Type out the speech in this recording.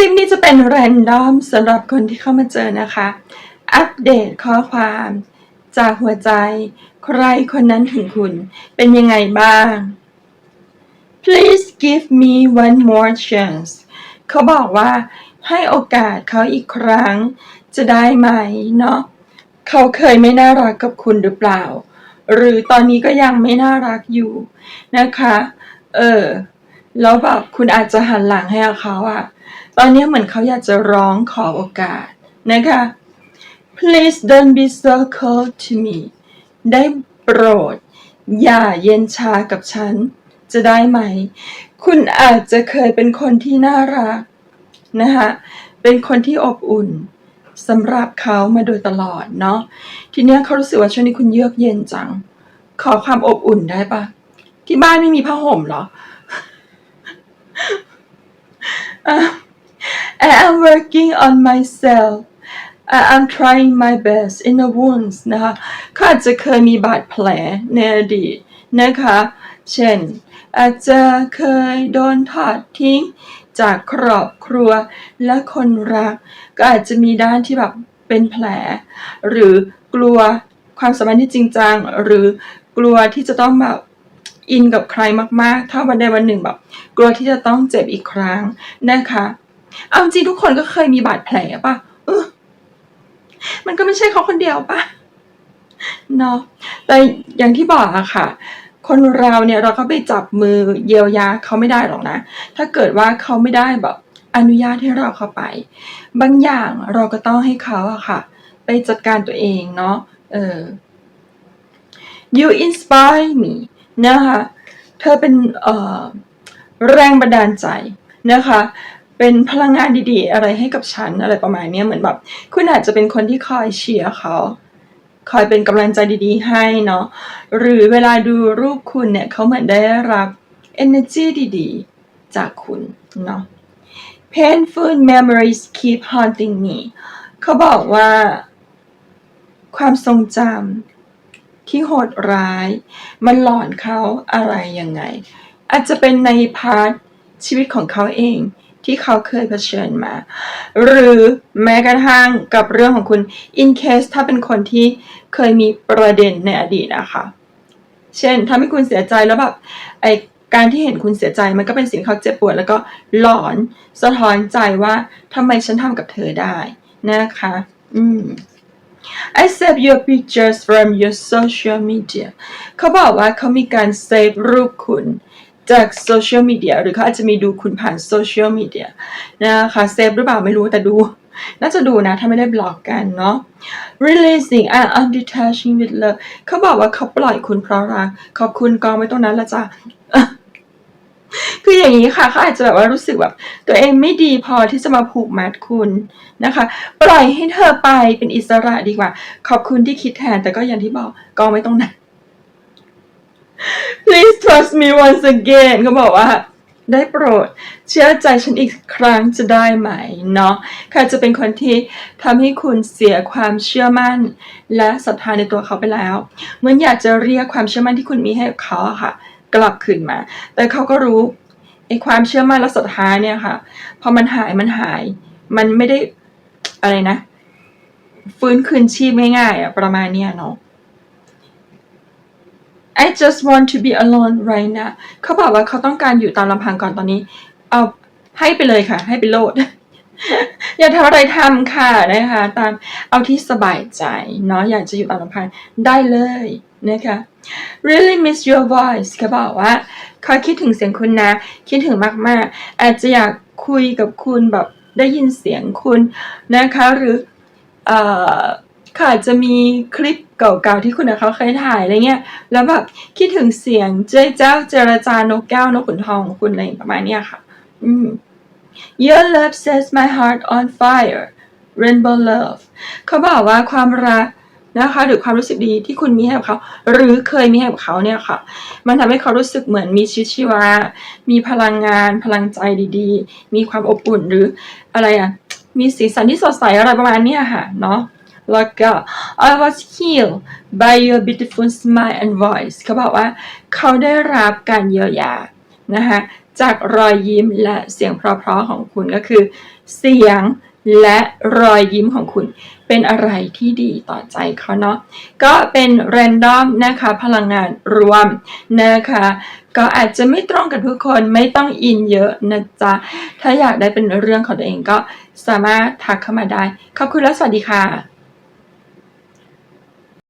ลิปนี้จะเป็นแรนดอมสำหรับคนที่เข้ามาเจอนะคะ อัปเดตข้อความ จากหัวใจ ใครคนนั้นถึงคุณ เป็นยังไงบ้าง please give me one more chance เขาบอกว่าให้โอกาสเขาอีกครั้ง จะได้ไหมเนาะเขาเคยไม่น่ารักกับคุณหรือเปล่า หรือตอนนี้ก็ยังไม่น่ารักอยู่นะคะ เออ แล้วแบบคุณอาจจะหันหลังให้เขาอะตอนนี้เหมือนเขาอยากจะร้องขอโอกาสนะคะ please don't be so cold to me ได้โปรด อย่าเย็นชากับฉัน จะได้ไหม คุณอาจจะเคยเป็นคนที่น่ารักนะคะเป็นคนที่อบอุ่นสำหรับเขามาโดยตลอดเนาะทีเนี้ยเขารู้สึกว่าช่วงนี้คุณเยือกเย็นจัง ขอความอบอุ่นได้ปะที่บ้านไม่มีผ้าห่มเหรอ อะ I am working on myself I am trying my best in the wounds นะคะเขาอาจจะเคยมีบาดแผลในอดีตนะคะ เช่น อาจจะเคยโดนทอดทิ้งจากครอบครัวและคนรัก ก็อาจจะมีด้านที่แบบเป็นแผล หรือกลัวความสัมพันธ์ที่จริงจัง หรือกลัวที่จะต้องแบบอินกับใครมากๆ ถ้าวันใดวันหนึ่งแบบ กลัวที่จะต้องเจ็บอีกครั้งนะคะ เอาจริงทุกคนก็เคยมีบาดแผลป่ะเออมันก็ไม่ใช่เขาคนเดียวป่ะเนาะแต่อย่างที่บอกอะค่ะ คนเราเนี่ยเราก็ไปจับมือเยียวยาเขาไม่ได้หรอกนะ ถ้าเกิดว่าเขาไม่ได้แบบอนุญาตให้เราเข้าไป บางอย่างเราก็ต้องให้เขาอะค่ะ ไปจัดการตัวเองเนาะเออ you inspire me นะคะ เธอเป็นเอ่อแรงบันดาลใจนะคะ เป็นพลังงานดีๆ อะไรให้กับฉันอะไรประมาณนี้เหมือนแบบ คุณอาจจะเป็นคนที่คอยเชียร์เขาคอยเป็นกำลังใจดีๆ ให้เนาะหรือเวลาดูรูปคุณเนี่ยเขาเหมือนได้รับ energy ดีๆ จากคุณเนาะ painful memories keep haunting me เขาบอกว่า ความทรงจำที่โหดร้าย มันหลอนเขาอะไรยังไง อาจจะเป็นในพาร์ทชีวิตของเขาเอง ที่เขาเคยเผชิญมา หรือแม้กระทั่งกับเรื่องของคุณ in case ถ้าเป็นคนที่เคยมีประเด็นในอดีตนะคะ เช่นทำให้คุณเสียใจแล้วแบบไอการที่เห็นคุณเสียใจมันก็เป็นสิ่งเขาเจ็บปวด แล้วก็หลอนสะท้อนใจว่าทำไมฉันทำกับเธอได้นะคะ อืม I save your pictures from your social media เขาบอกว่าเขามีการเซฟรูปคุณ จากโซเชียลมีเดียหรือเขาอาจจะมีดูคุณผ่านโซเชียลมีเดียนะคะเซฟหรือเปล่าไม่รู้แต่ดู น่าจะดูนะ ถ้าไม่ได้บล็อกกันเนาะ releasing and undetaching with love เขาบอกว่าเขาปล่อยคุณเพราะรักขอบคุณกองไว้ตรงนั้นละจ้ะคืออย่างนี้ค่ะเขาอาจจะแบบว่ารู้สึกแบบ ตัวเองไม่ดีพอที่จะมาผูกมัดคุณนะคะ ปล่อยให้เธอไปเป็นอิสระดีกว่า ขอบคุณที่คิดแทนแต่ก็อย่างที่บอกกองไว้ตรงนั้น please trust me once again เขาบอกว่าได้โปรด เชื่อใจฉันอีกครั้งจะได้ไหมเนาะใครจะเป็นคนที่ทำให้คุณเสียความเชื่อมั่น และศรัทธาในตัวเขาไปแล้วเหมือนอยากจะเรียกความเชื่อมั่นที่คุณมีให้เขาค่ะ กลับคืนมา แต่เขาก็รู้ไอ้ความเชื่อมั่นและศรัทธาเนี่ยค่ะพอมันหายมันหาย มันไม่ได้อะไรนะ ฟื้นคืนชีพง่ายๆอะประมาณเนี้ยเนาะ I just want to be alone right now เขาบอกว่าเขาต้องการอยู่ตามลำพังก่อนตอนนี้ เอาให้ไปเลยค่ะ ให้ไปโลด อย่าทำอะไรทำค่ะนะคะ ตามเอาที่สบายใจเนาะอยากจะอยู่ตามลำพังได้เลยนะคะ really miss your voice เขาบอกว่าเขาคิดถึงเสียงคุณนะ คิดถึงมาก ๆ อาจจะอยากคุยกับคุณแบบได้ยินเสียงคุณนะคะหรือเอ่อ เขาอาจะมีคลิปเก่าๆที่คุณเขาเคยถ่ายอะไรเงี้ยแล้วแบบคิดถึงเสียงเจ้าเจ้าเจรจานกแก้วนกขุนทองของคุณอะไรประมาณเนี้ยค่ะ อืม Your love sets my heart on fire Rainbow love เขาบอกว่าความรักนะคะหรือความรู้สึกดีที่คุณมีให้กับเขา หรือเคยมีให้กับเขาเนี่ยค่ะ มันทำให้เขารู้สึกเหมือนมีชีวิตชีวา มีพลังงาน พลังใจดีๆ มีความอบอุ่นหรืออะไรอะ มีสีสันที่สดใสอะไรประมาณเนี้ยค่ะ เนาะ แล้วก็ I was healed by your beautiful smile and voice เขาบอกว่าเขาได้รับการเยียวยานะคะจากรอยยิ้มและเสียงเพราะๆของคุณก็คือ เสียงและรอยยิ้มของคุณเป็นอะไรที่ดีต่อใจเขาเนาะก็เป็นแรนดอมนะคะพลังงานรวมนะคะ ก็อาจจะไม่ตรงกับทุกคนไม่ต้องอินเยอะนะจ๊ะ ถ้าอยากได้เป็นเรื่องของตัวเองก็สามารถทักเข้ามาได้ ขอบคุณและสวัสดีค่ะ